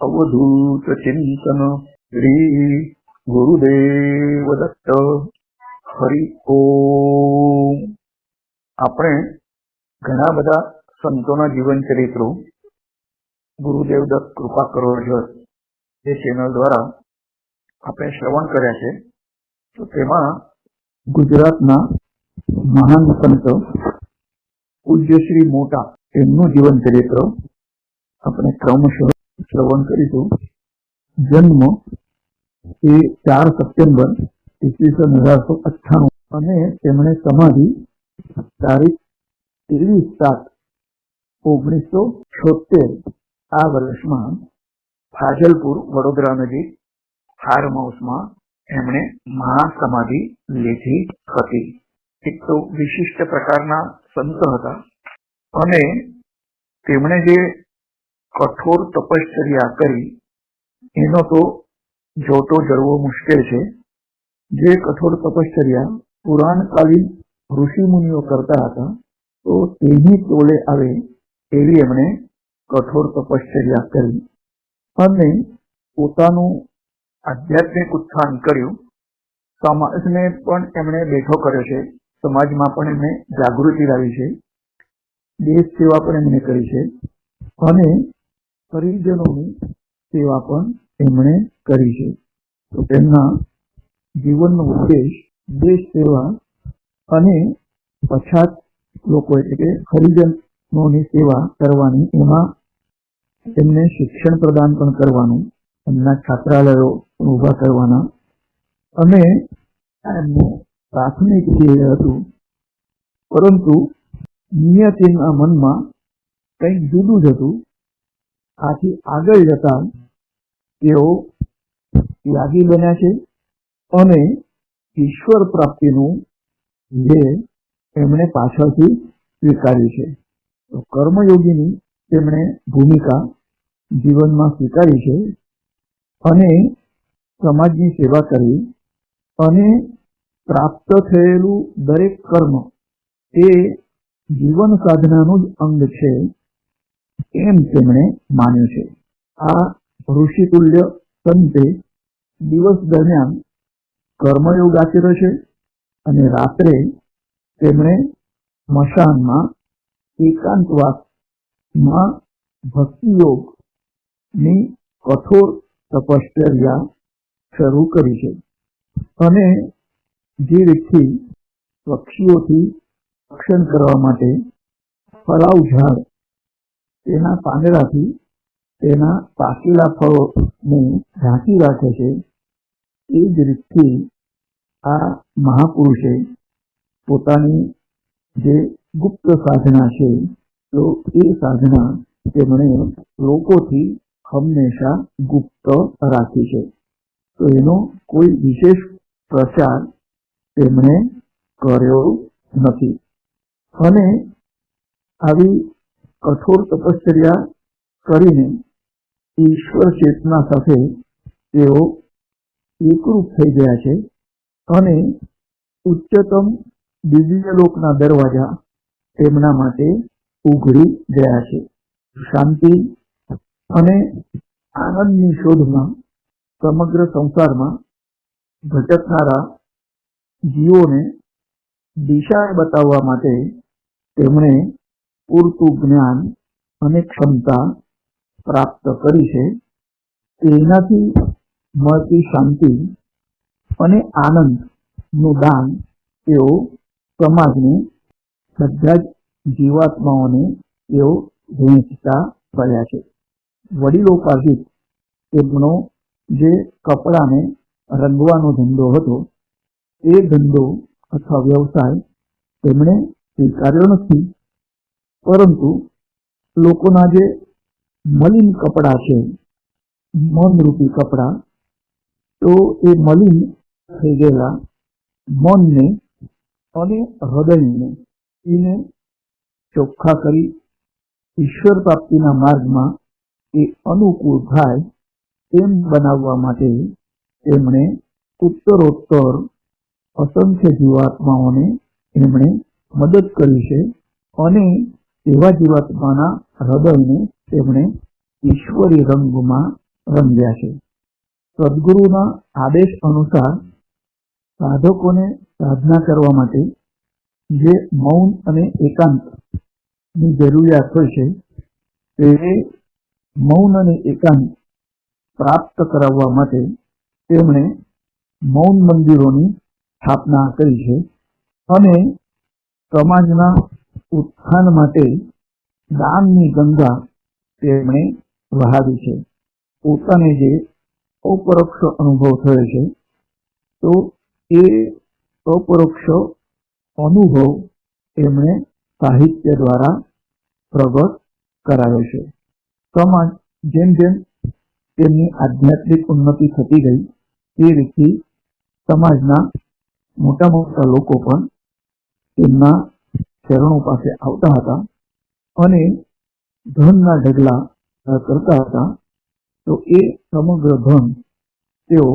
અવધૂત ચિંતન શ્રી ગુરુદેવ દત્ત હરિ ઓમ આપણે ઘણા બધા સંતોના જીવન ચરિત્રો ગુરુદેવ દત્ત કૃપા કરો એ ચેનલ દ્વારા આપણે શ્રવણ કર્યા છે. તો તેમાં ગુજરાતના મહાન સંત પૂજ્ય મોટા એમનું જીવન ચરિત્ર આપણે ક્રમશઃ શ્રવણ કરીશું. જન્મ એ ચાર સપ્ટેમ્બર ઈસવીસન અઢારસો અઠ્ઠાણું. અને તેમણે સમાધિ તારીખ ત્રેવીસ સાત ઓગણીસો છોતેર આ વર્ષમાં ફાજલપુર વડોદરા નજીક ફાર્મ હાઉસમાં એમણે મહાસમાધિ લીધી હતી. એક તો વિશિષ્ટ પ્રકારના સંત હતા. અને તેમણે જે કઠોર તપશ્ચર્યા કરી, એનો તો જોતો જળવો મુશ્કેલ છે. જે કઠોર તપશ્ચર્યા પુરાણકાલીન ઋષિ મુનિઓ કરતા હતા, તો તેની તોલે આવે એવી એમણે કઠોર તપશ્ચર્યા કરી. અને પોતાનું આધ્યાત્મિક ઉત્થાન કર્યું. સમાજને પણ એમણે બેઠો કર્યો છે. સમાજમાં પણ એમણે જાગૃતિ લાવી છે. દેશ સેવા પણ એમણે કરી છે. અને પરિજનોની સેવા પણ એમણે કરી છે. તો તેમના જીવનનો ઉદ્દેશ દેશ સેવા અને પછાત લોકો એટલે કે હરિજનોની સેવા કરવાની, એમાં એમને શિક્ષણ પ્રદાન પણ કરવાનું, એમના છાત્રાલયો ઊભા કરવાના. અને એમનું પ્રાથમિક ધ્યેય હતું. પરંતુ નિયતિના મનમાં કંઈક જુદું જ હતું. આથી આગળ જતા તેઓ ત્યાગી બન્યા છે અને ઈશ્વર પ્રાપ્તિનું ધ્યેય એમણે પાછળથી સ્વીકાર્યું છે. તો કર્મયોગીની તેમણે ભૂમિકા જીવનમાં સ્વીકારી છે અને સમાજની સેવા કરવી અને પ્રાપ્ત થયેલું દરેક કર્મ એ જીવન સાધનાનું જ અંગ છે એમ તેમણે માન્યું છે. આ ઋષિતુલ્ય સંતે દિવસ દરમિયાન કર્મયોગ આચર્યો છે અને રાત્રે તેમણે મશાનમાં એકાંતવાસમાં ભક્તિયોગની કઠોર તપશ્ચર્યા શરૂ કરી છે. અને જે વ્યક્તિ પક્ષીઓથી રક્ષણ કરવા માટે ફળાવ ઝાડ તેના પાંદડાથી તેના પાકેલા ફળોને ઢાંકી રાખે છે. એ જ રીતથી આ મહાપુરુષે પોતાની જે ગુપ્ત સાધના છે, તો એ સાધના તેમણે લોકોથી હંમેશા ગુપ્ત રાખી છે. તો એનો કોઈ વિશેષ પ્રચાર તેમણે કર્યો નથી. અને આવી કઠોર તપશ્ચર્યા કરીને ઈશ્વર ચેતના સાથે તેઓ એકરૂપ થઈ ગયા છે અને ઉચ્ચતમ દિવ્ય લોકના દરવાજા તેમના માટે ઉઘડી ગયા છે. શાંતિ અને આનંદની શોધમાં સમગ્ર સંસારમાં ભટકનારા જીવોને દિશા બતાવવા માટે તેમણે પૂરતું જ્ઞાન અને ક્ષમતા પ્રાપ્ત કરી છે, તેનાથી મળતી શાંતિ અને આનંદનું દાન તેઓ સમાજને બધા જ જીવાત્માઓને તેઓ વહેંચતા કર્યા છે. વડીલો પાસે તેમનો જે કપડાને રંગવાનો ધંધો હતો, એ ધંધો અથવા વ્યવસાય તેમણે સ્વીકાર્યો નથી. પરંતુ લોકોના જે મલિન કપડા છે, મનરૂપી કપડા, તો એ મલિન થઈ ગયેલા મનને અને હૃદયને એને ચોખ્ખા કરી ઈશ્વર પ્રાપ્તિના માર્ગમાં એ અનુકૂળ થાય તેમ બનાવવા માટે તેમણે ઉત્તરોત્તર અસંખ્ય જીવાત્માઓને એમણે મદદ કરી છે અને એવા જીવાત્માના હૃદયને તેમણે ઈશ્વરી રંગમાં રંગ્યા છે. સદગુરુના આદેશ અનુસાર સાધકોને સાધના કરવા માટે જે મૌન અને એકાંતની જરૂરિયાત હોય છે તે મૌન અને એકાંત પ્રાપ્ત કરાવવા માટે તેમણે મૌન મંદિરોની સ્થાપના કરી છે અને સમાજના ઉત્થાન માટે દાનની ગંગા તેમણે વહાવી છે. પોતાને જે અપરોક્ષ અનુભવ થયો છે, તો એ અપરોક્ષ અનુભવ એમણે સાહિત્ય દ્વારા પ્રગટ કરાયો છે. સમાજ જેમ જેમ તેમની આધ્યાત્મિક ઉન્નતિ થતી ગઈ, તે રીતે સમાજના મોટા મોટા લોકો પણ તેમના ચરણો પાસે આવતા હતા અને ધનના ઢગલા કરતા હતા, તો એ સમગ્ર ધન તેઓ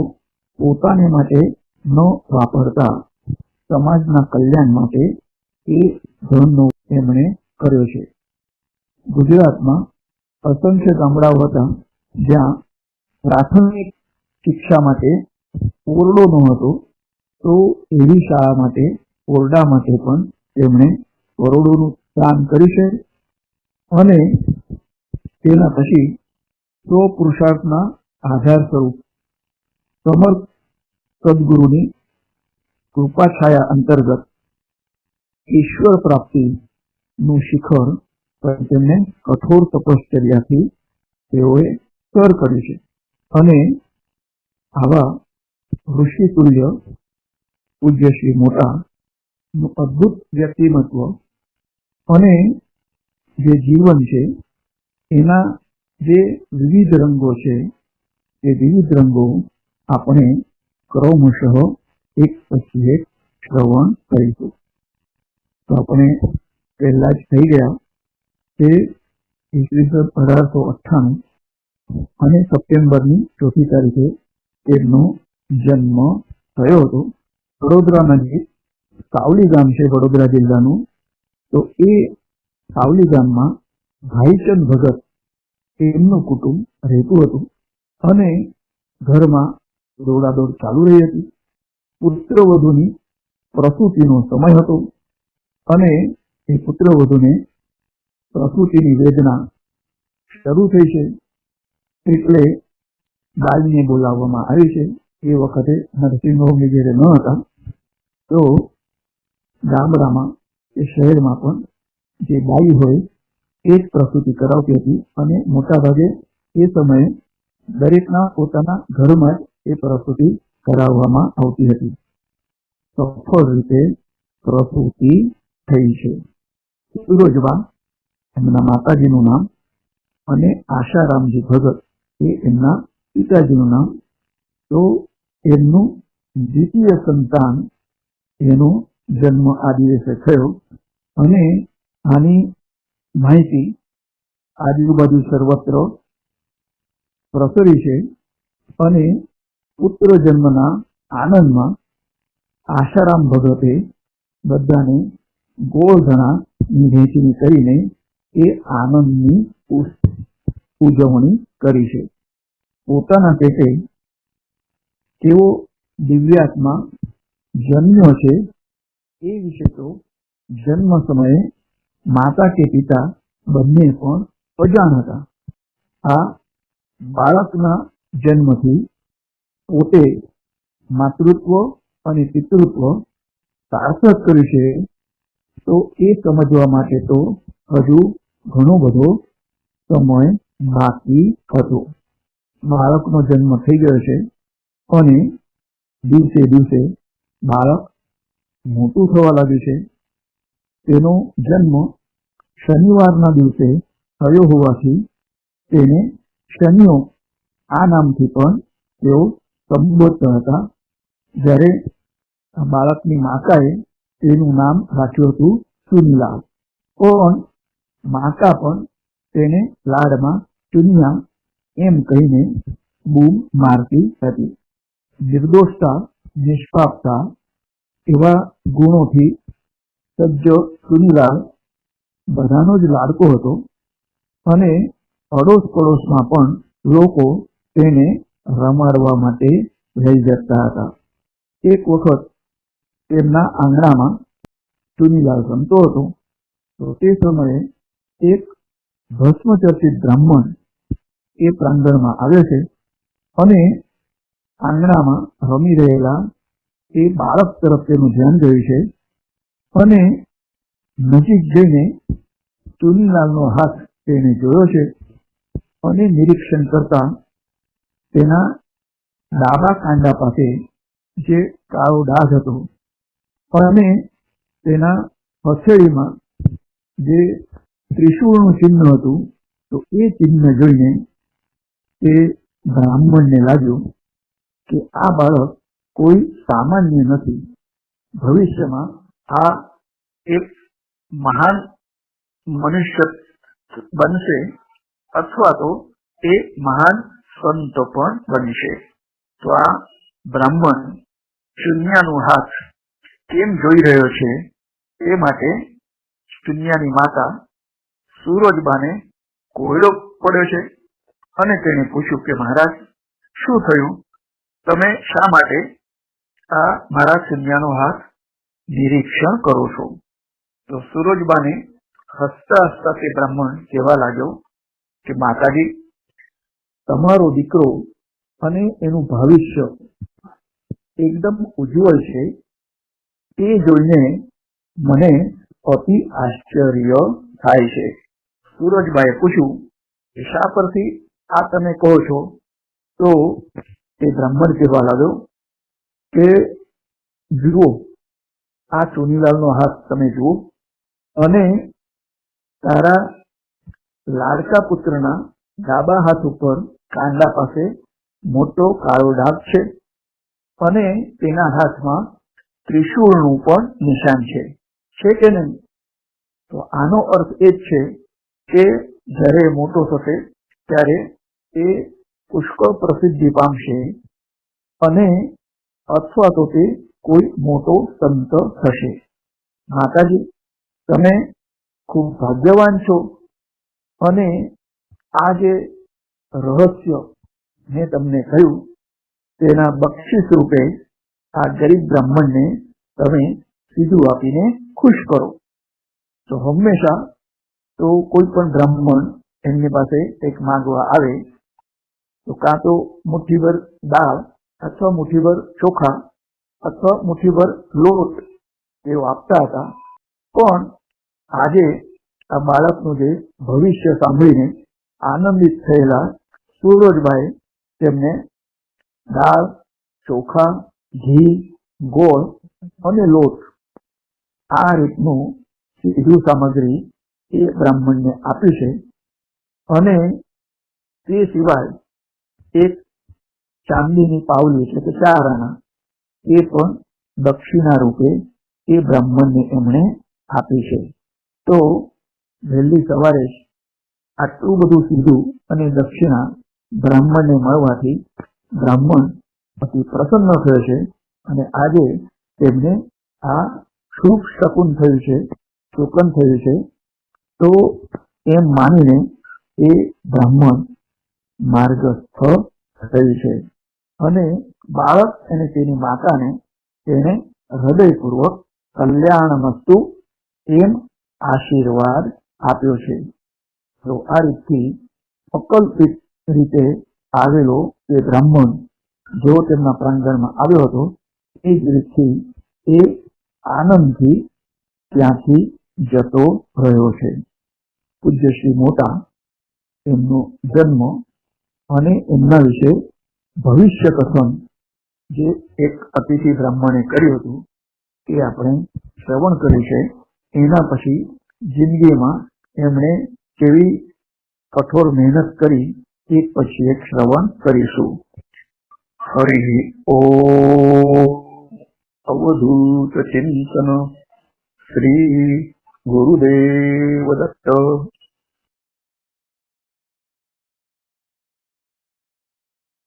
પોતાને માટે ન વાપરતા સમાજના કલ્યાણ માટે એ ધનનો એમણે કર્યો છે. ગુજરાતમાં અસંખ્ય ગામડાઓ હતા જ્યાં પ્રાથમિક શિક્ષા માટે ઓરડો ન હતો તો એવી શાળા માટે ઓરડા માટે પણ તેમણે કરોડોનું દાન કર્યું અને તેના પછી સો પુરુષાર્થના આધાર સ્વરૂપ સમર્થ સદગુરુની કૃપા છાયા અંતર્ગત ઈશ્વર પ્રાપ્તિનું શિખર તેમને કઠોર તપશ્ચર્યાથી તેઓએ સર કર્યું છે. અને આવા ઋષિ તુલ્ય પૂજ્ય શ્રી મોટા નું અદભુત વ્યક્તિમત્વ અને જે જીવન છે, એના જે વિવિધ રંગો છે, એ વિવિધ રંગો આપણે ક્રમશઃ એક પછી એક શ્રવણ કરીશું. તો આપણે પહેલા જ થઈ ગયા તે ઈસવીસન અઢારસો અઠ્ઠાણું અને સપ્ટેમ્બરની ચોથી તારીખે તેમનો જન્મ થયો હતો. વડોદરા નજીક સાવલી ગામ છે, વડોદરા જિલ્લાનું તો એ સાવલી ગામમાં ભાઈચંદ ભગત એમનું કુટુંબ રહેતું હતું અને ઘરમાં દોડાદોડ ચાલુ રહી હતી. પુત્રવધુની પ્રસૂતિનો સમય હતો અને એ પુત્રવધુને પ્રસૂતિની વેદના શરૂ થઈ છે. એટલે બાઈને બોલાવવામાં આવી છે. એ વખતે નરસિંહ વગેરે ન હતા. તો ગામડામાં કે શહેરમાં પણ જે બાઈ હોય, એ જ પ્રસૂતિ કરાવતી હતી અને મોટાભાગે એ સમયે દરેકના પોતાના ઘરમાં જ એ પ્રસૂતિ કરાવવામાં આવતી હતી. સફળ રીતે પ્રસૂતિ થઈ છે. સુરજબા એમના માતાજીનું નામ અને આશારામજી ભગત એ એમના પિતાજીનું નામ. તો એમનું દ્વિતીય સંતાન એનો જન્મ આ દિવસે થયો. અને આની માહિતી આજુબાજુ સર્વત્ર પ્રસરી છે અને પુત્ર જન્મના આનંદમાં આશારામ ભગતે બધાને ગોળધણા વહેંચણી કરીને એ આનંદની ઉજવણી કરી છે. પોતાના પેટે તેઓ દિવ્યાત્મા જન્મ્યો છે એ વિશે તો જન્મ સમયે માતા કે પિતા બંને પણ અજાણ હતા. આ બાળકના જન્મથી પોતે માતૃત્વ અને પિતૃત્વ સાર્થક કર્યું છે તો એ સમજવા માટે તો હજુ ઘણો બધો સમય બાકી હતો. બાળકનો જન્મ થઈ ગયો છે અને દિવસે દિવસે બાળક મોટું થવા લાગ્યું છે. તેનો જન્મ શનિવારના દિવસે થયો હોવાથી તેને શનિઓ આ નામથી પણ તેઓ સંબોધતા હતા. જ્યારે બાળકની માતાએ તેનું નામ રાખ્યું હતું ચુનીલાલ. પણ માતા પણ તેને લાડમાં ચુનિયા એમ કહીને બૂમ મારતી હતી. નિર્દોષતા, નિષ્પાપતા એવા ગુણોથી સજ્જ સુનીલાલ બધાનો જ લાડકો હતો અને અડોશ પડોશમાં પણ લોકો તેને રમાડવા માટે લઈ જતા હતા. એક વખત તેમના આંગણામાં ચુનીલાલ રમતો હતો, તો તે સમયે એક ભસ્મચર્ચિત બ્રાહ્મણ એ પ્રાંગણમાં આવે છે અને આંગણામાં રમી રહેલા એ બાળક તરફ તેનું ધ્યાન ગયું છે. અને નજીક જઈને ચુનીલાલનો હાથ તેને જોયો છે અને નિરીક્ષણ કરતા તેના ડાબા કાંડા પાસે જે કાળો ડાઘ હતો અને તેના હથેળીમાં જે ત્રિશુળનું ચિહ્ન હતું, તો એ ચિહ્ન જોઈને તે બ્રાહ્મણને લાગ્યું કે આ બાળક કોઈ સામાન્ય નથી. ભવિષ્યમાં આ એક મહાન મનુષ્ય બનશે અથવા તો એ મહાન સંત પણ બનશે. તો આ બ્રાહ્મણ શૂન્યાનું હાથ કેમ જોઈ રહ્યો છે? એ માટે શૂન્યાની માતા સૂરજબાને કોયડો પડ્યો છે અને તેને પૂછ્યું કે મહારાજ, શું થયું? તમે શા માટે આ મારા શૂન્યાનો હાથ નિરીક્ષણ કરો છો. તો સુરજબાને હસતા હસતા તે બ્રાહ્મણ કહેવા લાગ્યો કે, માતાજી, તમારો દીકરો અને એનું ભવિષ્ય એકદમ ઉજ્જવળ છે. તે જોઈને મને અતિ આશ્ચર્ય થાય છે. સૂરજબાઈએ પૂછ્યું કે શા પરથી આ તમે કહો છો? તો તે બ્રાહ્મણ કહેવા લાગ્યો કે જુઓ, આ ચુનીલાલનો હાથ તમે જુઓ અને તારા લાડકા પુત્રના ડાબા હાથ ઉપર કાંડા પાસે મોટો કાળો ડાઘ છે અને તેના હાથમાં ત્રિશૂળનું પણ નિશાન છે. છે કે નહીં? તો આનો અર્થ એ જ છે કે જ્યારે મોટો થશે ત્યારે એ પુષ્કળ પ્રસિદ્ધિ પામશે અને અથવા તો તે કોઈ મોટો સંત થશે. માતાજી, તમે ખૂબ ભાગ્યવાન છો અને આ જે રહસ્ય મેં તમને કહ્યું, તેના બક્ષિસ રૂપે આ ગરીબ બ્રાહ્મણને તમે સીધું આપીને ખુશ કરો. તો હંમેશા તો કોઈ પણ બ્રાહ્મણ એમની પાસે એક માંગવા આવે, તો કાં તો મુઠ્ઠીભર દાળ અથવા મુઠ્ઠીભર ચોખા અથવા મુઠ્ઠીભર લોટ તેઓ આપતા હતા. પણ આજે આ બાળકનું જે ભવિષ્ય સાંભળીને આનંદિત થયેલા સુરજભાઈ તેમને દાળ, ચોખા, ઘી, ગોળ અને લોટ આ રીતનું સીધું સામગ્રી એ બ્રાહ્મણને આપ્યું છે અને તે સિવાય એક ચાંદીની પાવલી એટલે કે ચાર આના એ પણ દક્ષિણા રૂપે એ બ્રાહ્મણને એમણે આપી છે. તો વહેલી સવારે આટલું બધું સીધું અને દક્ષિણા બ્રાહ્મણને મળવાથી બ્રાહ્મણ અતિ પ્રસન્ન થયો છે અને આજે તેમને આ શુભ શકુન થયું છે, શુકન થયું છે. તો એમ માનીને એ બ્રાહ્મણ માર્ગસ્થ થયું છે. અને બાળક અને તેની માતાને તેને હૃદયપૂર્વક કલ્યાણમસ્તુ એમ આશીર્વાદ આપ્યો છે. તો આ રીતથી અકલ્પિત રીતે આવેલો એ બ્રાહ્મણ જો તેમના પ્રાંગણમાં આવ્યો હતો, એ જ રીતથી એ આનંદથી ત્યાંથી જતો રહ્યો છે. પૂજ્ય મોટા એમનો જન્મ અને એમના વિશે ભવિષ્ય કથન જે એક અતિથિ બ્રાહ્મણે કર્યું હતું, એ આપણે શ્રવણ કર્યું છે. એના પછી જિંદગીમાં એમણે કેવી કઠોર મહેનત કરી એક પછી એક શ્રવણ કરીશું. હરિ ઓ અવધૂત ચિંતન, શ્રી ગુરુદેવ દત્ત.